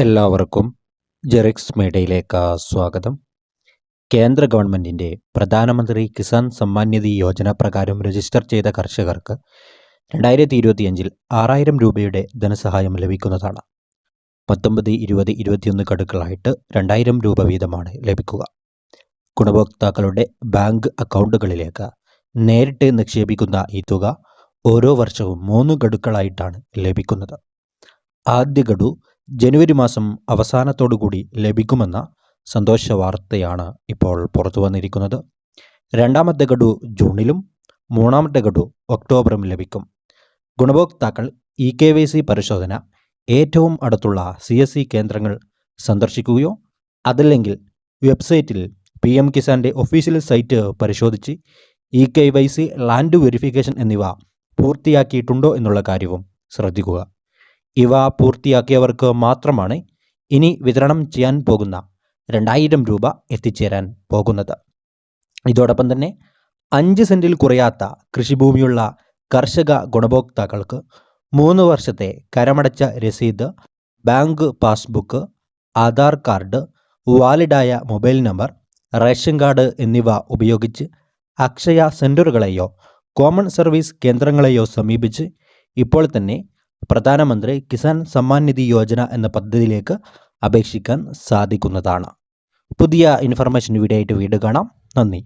എല്ലാവർക്കും ജെറിക്സ് മേഡയിലേക്ക് സ്വാഗതം. കേന്ദ്ര ഗവൺമെന്റിന്റെ പ്രധാനമന്ത്രി കിസാൻ സമ്മാൻ നിധി യോജന പ്രകാരം രജിസ്റ്റർ ചെയ്ത കർഷകർക്ക് രണ്ടായിരത്തി ഇരുപത്തിയഞ്ചിൽ ആറായിരം രൂപയുടെ ധനസഹായം ലഭിക്കുന്നതാണ്. പത്തൊമ്പത് ഇരുപത് ഇരുപത്തിയൊന്ന് ഘടുക്കളായിട്ട് രണ്ടായിരം രൂപ വീതമാണ് ലഭിക്കുക. ഗുണഭോക്താക്കളുടെ ബാങ്ക് അക്കൗണ്ടുകളിലേക്ക് നേരിട്ട് നിക്ഷേപിക്കുന്ന ഈ തുക ഓരോ വർഷവും മൂന്ന് ഗഡുക്കളായിട്ടാണ് ലഭിക്കുന്നത്. ആദ്യ ഗഡു ജനുവരി മാസം അവസാനത്തോടുകൂടി ലഭിക്കുമെന്ന സന്തോഷ വാർത്തയാണ് ഇപ്പോൾ പുറത്തു വന്നിരിക്കുന്നത്. രണ്ടാമത്തെ ഗഡു ജൂണിലും മൂന്നാമത്തെ ഗഡു ഒക്ടോബറും ലഭിക്കും. ഗുണഭോക്താക്കൾ ഇ കെ വൈ സി പരിശോധന ഏറ്റവും അടുത്തുള്ള സി എസ് സി കേന്ദ്രങ്ങൾ സന്ദർശിക്കുകയോ അതല്ലെങ്കിൽ വെബ്സൈറ്റിൽ പി എം കിസാന്റെ ഒഫീഷ്യൽ സൈറ്റ് പരിശോധിച്ച് E K Y C land verification എന്നിവ പൂർത്തിയാക്കിയിട്ടുണ്ടോ എന്നുള്ള കാര്യവും ശ്രദ്ധിക്കുക. ഇവ പൂർത്തിയാക്കിയവർക്ക് മാത്രമാണ് ഇനി വിതരണം ചെയ്യാൻ പോകുന്ന രണ്ടായിരം രൂപ എത്തിച്ചേരാൻ പോകുന്നത്. ഇതോടൊപ്പം തന്നെ അഞ്ച് സെന്റിൽ കുറയാത്ത കൃഷിഭൂമിയുള്ള കർഷക ഗുണഭോക്താക്കൾക്ക് മൂന്ന് വർഷത്തെ കരമടച്ച രസീത് ബാങ്ക് പാസ്ബുക്ക് ആധാർ കാർഡ് വാലിഡായ മൊബൈൽ നമ്പർ റേഷൻ കാർഡ് എന്നിവ ഉപയോഗിച്ച് അക്ഷയ സെന്ററുകളെയോ കോമൺ സർവീസ് കേന്ദ്രങ്ങളെയോ സമീപിച്ച് ഇപ്പോൾ തന്നെ പ്രധാനമന്ത്രി കിസാൻ സമ്മാൻ നിധി യോജന എന്ന പദ്ധതിയിലേക്ക് അപേക്ഷിക്കാൻ സാധിക്കുന്നതാണ്. പുതിയ ഇൻഫർമേഷൻ വീഡിയോ ആയിട്ട് വീണ്ടും കാണാം. നന്ദി.